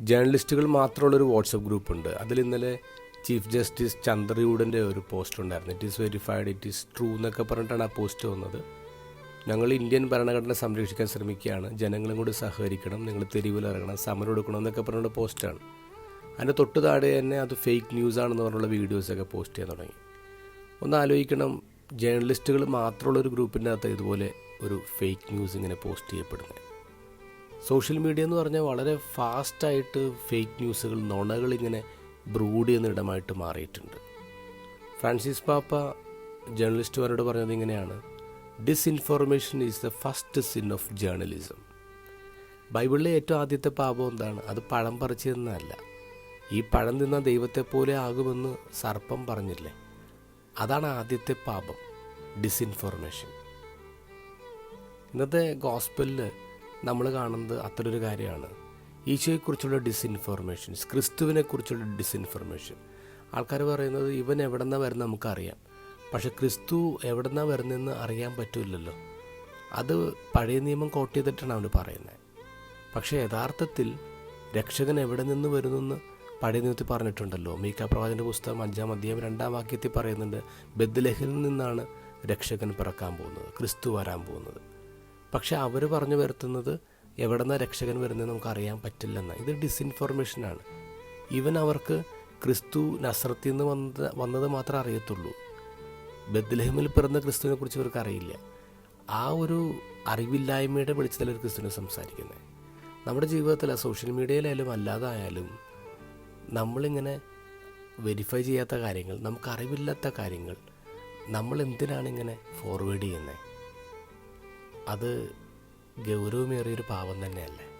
ജേർണലിസ്റ്റുകൾ മാത്രമുള്ളൊരു WhatsApp ഗ്രൂപ്പുണ്ട് അതിൽ ഇന്നലെ chief justice ചന്ദ്രയൂഡന്റെ ഒരു പോസ്റ്റ് ഉണ്ടായിരുന്നു. It is verified it is true എന്നൊക്കെ പറഞ്ഞിട്ടാണ് ആ പോസ്റ്റ് വന്നത്. ഞങ്ങൾ ഇന്ത്യൻ ഭരണഘടന സംരക്ഷിക്കാൻ ശ്രമിക്കുകയാണ്. ജനങ്ങളും കൂടി സഹകരിക്കണം നിങ്ങൾ തെരുവിലിറങ്ങണം സമരം എടുക്കണം എന്നൊക്കെ പറഞ്ഞുള്ള പോസ്റ്റാണ്. അതിന്റെ തൊട്ട് താഴെ തന്നെ അത് ഫേക്ക് ന്യൂസ് ന്യൂസാണെന്ന് പറഞ്ഞുള്ള വീഡിയോസൊക്കെ പോസ്റ്റ് ചെയ്യാൻ തുടങ്ങി. ഒന്ന് ആലോചിക്കണം ജേർണലിസ്റ്റുകൾ മാത്രമുള്ള ഒരു ഗ്രൂപ്പിന്റെ അകത്ത് ഇതുപോലെ ഒരു ഫേക്ക് ന്യൂസ് ഇങ്ങനെ പോസ്റ്റ് ചെയ്യപ്പെടുന്നത്. സോഷ്യൽ മീഡിയ എന്ന് പറഞ്ഞാൽ വളരെ ഫാസ്റ്റായിട്ട് ഫേക്ക് ന്യൂസുകൾ നുണകൾ ഇങ്ങനെ ബ്രൂഡ് ചെയ്യുന്ന ഇടമായിട്ട് മാറിയിട്ടുണ്ട്. ഫ്രാൻസിസ് പാപ്പ ജേർണലിസ്റ്റുമാരോട് പറഞ്ഞത് ഇങ്ങനെയാണ്. Disinformation is the first sin of journalism ബൈബിളിലെ ഏറ്റവും ആദ്യത്തെ പാപം എന്താണ്? അത് പഴം പറിച്ചു തന്നതല്ല ഈ പഴം തിന്ന ദൈവത്തെ പോലെ ആകുമെന്ന് സർപ്പം പറഞ്ഞില്ലേ? അതാണ് ആദ്യത്തെ പാപം ഡിസ്ഇൻഫോർമേഷൻ ഇന്നത്തെ ഗോസ്പലിൽ നമ്മൾ കാണുന്നത് അത്തരൊരു കാര്യമാണ്. ഈശോയെക്കുറിച്ചുള്ള ഡിസ്ഇൻഫോർമേഷൻസ് ക്രിസ്തുവിനെക്കുറിച്ചുള്ള ഡിസ്ഇൻഫോർമേഷൻ ആൾക്കാർ പറയുന്നത് ഇവൻ എവിടെ നിന്നാണ് വരുന്നത് നമുക്കറിയാം. പക്ഷെ ക്രിസ്തു എവിടെ നിന്നാണ് വരുന്നതെന്ന് അറിയാൻ പറ്റില്ലല്ലോ. അത് പഴയ നിയമം കോട്ട് ചെയ്തിട്ടാണ് അവന് പറയുന്നത് പക്ഷേ യഥാർത്ഥത്തിൽ രക്ഷകൻ എവിടെ നിന്ന് വരുന്നെന്ന് പഴയ നിയമത്തിൽ പറഞ്ഞിട്ടുണ്ടല്ലോ. മീക്ക പ്രവാചന്റെ പുസ്തകം അഞ്ചാം അധ്യായം രണ്ടാം വാക്യത്തിൽ പറയുന്നുണ്ട് ബദ്ലഹിൽ നിന്നാണ് രക്ഷകൻ പിറക്കാൻ പോകുന്നത് ക്രിസ്തു വരാൻ പോകുന്നത്. പക്ഷെ അവർ പറഞ്ഞു വരുത്തുന്നത് എവിടെ നിന്നാണ് രക്ഷകൻ വരുന്നത് നമുക്ക് അറിയാൻ പറ്റില്ലെന്ന്. ഇത് ഡിസ്ഇൻഫോർമേഷനാണ് ഈവൻ അവർക്ക് ക്രിസ്തു നസ്രത്തിൽ നിന്ന് വന്നത് വന്നത് മാത്രമേ അറിയത്തുള്ളൂ. ബദ്ലഹിമിൽ പിറന്ന ക്രിസ്തുവിനെ കുറിച്ച് ഇവർക്ക് അറിയില്ല. ആ ഒരു അറിവില്ലായ്മയുടെ വെളിച്ചത്തിൽ ഒരു ക്രിസ്തുവിനെ സംസാരിക്കുന്നത്. നമ്മുടെ ജീവിതത്തിൽ സോഷ്യൽ മീഡിയയിലായാലും അല്ലാതായാലും നമ്മളിങ്ങനെ വെരിഫൈ ചെയ്യാത്ത കാര്യങ്ങൾ നമുക്ക് അറിവില്ലാത്ത കാര്യങ്ങൾ നമ്മൾ എന്തിനാണ് ഇങ്ങനെ ഫോർവേഡ് ചെയ്യുന്നത്? അത് ഗൗരവമേറിയൊരു പാപം തന്നെയല്ലേ?